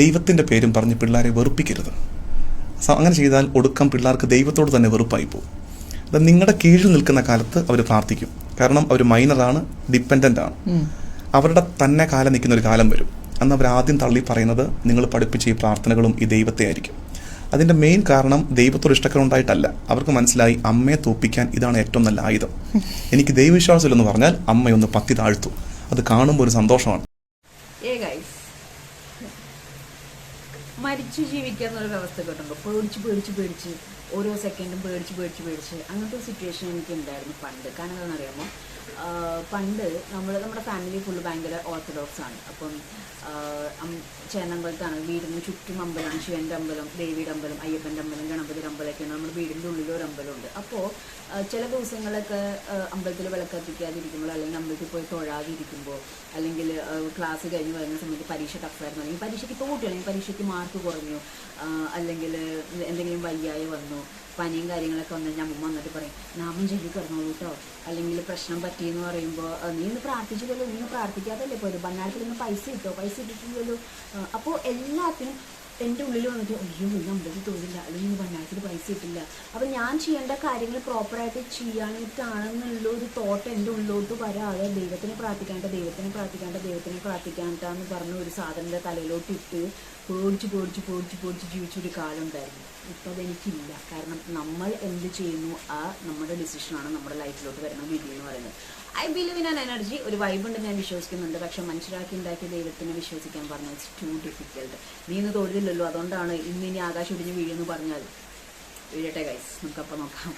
ദൈവത്തിന്റെ പേരും പറഞ്ഞ് പിള്ളേരെ വെറുപ്പിക്കരുത്. അങ്ങനെ ചെയ്താൽ ഒടുക്കം പിള്ളേർക്ക് ദൈവത്തോട് തന്നെ വെറുപ്പായി പോകും. അത് നിങ്ങളുടെ കീഴിൽ നിൽക്കുന്ന കാലത്ത് അവർ പ്രാർത്ഥിക്കും. കാരണം അവർ മൈനറാണ് ഡിപ്പെൻഡന്റ് ആണ്. അവരുടെ തന്നെ കാലം നിൽക്കുന്ന ഒരു കാലം വരും. അന്ന് അവർ ആദ്യം തള്ളി പറയുന്നത് നിങ്ങൾ പഠിപ്പിച്ച ഈ പ്രാർത്ഥനകളും ഈ ദൈവത്തെ ആയിരിക്കും. അതിന്റെ മെയിൻ കാരണം ദൈവത്തോട് ഇഷ്ടക്കുറവുണ്ടായിട്ടല്ല അവർക്ക് മനസ്സിലായി അമ്മയെ തോപ്പിക്കാൻ ഇതാണ് ഏറ്റവും നല്ല ആയുധം. എനിക്ക് ദൈവവിശ്വാസമില്ലെന്ന് പറഞ്ഞാൽ അമ്മയൊന്ന് പത്തി താഴ്ത്തു. അത് കാണുമ്പോൾ ഒരു സന്തോഷമാണ് ഏ ഗൈസ് മരിച്ചു ജീവിക്കുക എന്നൊരു വ്യവസ്ഥ കേട്ടുണ്ടോ പേടിച്ച് പേടിച്ച് പേടിച്ച് ഓരോ സെക്കൻഡും പേടിച്ച് പേടിച്ച് പേടിച്ച് അങ്ങനത്തെ സിറ്റുവേഷൻ എനിക്ക് ഉണ്ടായിരുന്നു പണ്ട്. കാരണം എന്താണെന്നറിയാമോ? പണ്ട് നമ്മൾ നമ്മുടെ ഫാമിലി ഫുള്ള് ഭയങ്കര ഓർത്തഡോക്സ് ആണ്. അപ്പം ചേന്നമ്പലത്താണ് വീടിന് ചുറ്റും അമ്പലമാണ് ശിവന്റെ അമ്പലം ദേവിയുടെ അമ്പലം അയ്യപ്പന്റെ അമ്പലം ഗണപതിയുടെ അമ്പലമൊക്കെയാണ് നമ്മുടെ വീടിന്റെ ഉള്ളിൽ ഒരു അമ്പലമുണ്ട്. അപ്പോൾ ചില ദിവസങ്ങളൊക്കെ അമ്പലത്തിൽ വിളക്കത്തിക്കാതിരിക്കുമ്പോൾ അല്ലെങ്കിൽ അമ്പലത്തിൽ പോയി തൊഴാതിരിക്കുമ്പോൾ അല്ലെങ്കിൽ ക്ലാസ് കഴിഞ്ഞ് വരുന്ന സമയത്ത് പരീക്ഷ ടഫായിരുന്നു. അല്ലെങ്കിൽ പരീക്ഷയ്ക്ക് തോറ്റു അല്ലെങ്കിൽ പരീക്ഷയ്ക്ക് മാർക്ക് കുറഞ്ഞു. അല്ലെങ്കിൽ എന്തെങ്കിലും വയ്യായ വന്നു. പനിയും കാര്യങ്ങളൊക്കെ വന്നു കഴിഞ്ഞാൽ അമ്മ വന്നിട്ട് പറയും നാമം ചൊല്ലി കിടന്നോളൂ കേട്ടോ അല്ലെങ്കിൽ പ്രശ്നം പറ്റിയെന്ന് പറയുമ്പോൾ നീ ഒന്ന് പ്രാർത്ഥിച്ചില്ലല്ലോ നീ പ്രാർത്ഥിക്കാതല്ലേ പോലും ഭണ്ണാരത്തിൽ നിന്ന് പൈസ കിട്ടോ പൈസ ഇട്ടിട്ടില്ലല്ലോ. അപ്പോൾ എല്ലാത്തിനും എന്റെ ഉള്ളിൽ വന്നിട്ട് അയ്യോ ഇന്ന് അമ്പലത്തിൽ തോന്നില്ല അല്ലെങ്കിൽ ഭണ്ണാരത്തിൽ പൈസ കിട്ടില്ല. അപ്പം ഞാൻ ചെയ്യേണ്ട കാര്യങ്ങൾ പ്രോപ്പറായിട്ട് ചെയ്യാനായിട്ടാണെന്നുള്ള ഒരു തോട്ട് എന്റെ ഉള്ളിലോട്ട് വരാതെ ദൈവത്തിനെ പ്രാർത്ഥിക്കാണ്ട ദൈവത്തിനെ പ്രാർത്ഥിക്കാണ്ട ദൈവത്തിനെ പ്രാർത്ഥിക്കാണ്ടെന്ന് പറഞ്ഞ ഒരു സാധനത്തെ തലയിലോട്ട് ഇട്ട് പേടിച്ച് പേടിച്ച് പേടിച്ച് പേടിച്ച് ജീവിച്ചൊരു കാലം ഉണ്ടായിരുന്നു. ഇപ്പം അതെനിക്കില്ല കാരണം നമ്മൾ എന്ത് ചെയ്യുന്നു ആ നമ്മുടെ ഡിസിഷനാണ് നമ്മുടെ ലൈഫിലോട്ട് വരുന്ന വിധി എന്ന് പറയുന്നത്. I believe in an energy ഒരു വൈബ് ഉണ്ട് ഞാൻ വിശ്വസിക്കുന്നുണ്ട്. പക്ഷെ മനുഷ്യരാക്കി ഉണ്ടാക്കിയ ദൈവത്തിനെ വിശ്വസിക്കാൻ പറഞ്ഞാൽ ഇറ്റ്സ് ടു ഡിഫിക്കൽട്ട് നീ ഇന്ന് തൊഴിലില്ലല്ലോ അതുകൊണ്ടാണ് ഇന്ന് ഇനി ആകാശം ഇടിഞ്ഞ് വീഴുമെന്ന് പറഞ്ഞാൽ. വീഴട്ടെ ഗൈസ് നമുക്കപ്പം നോക്കാം.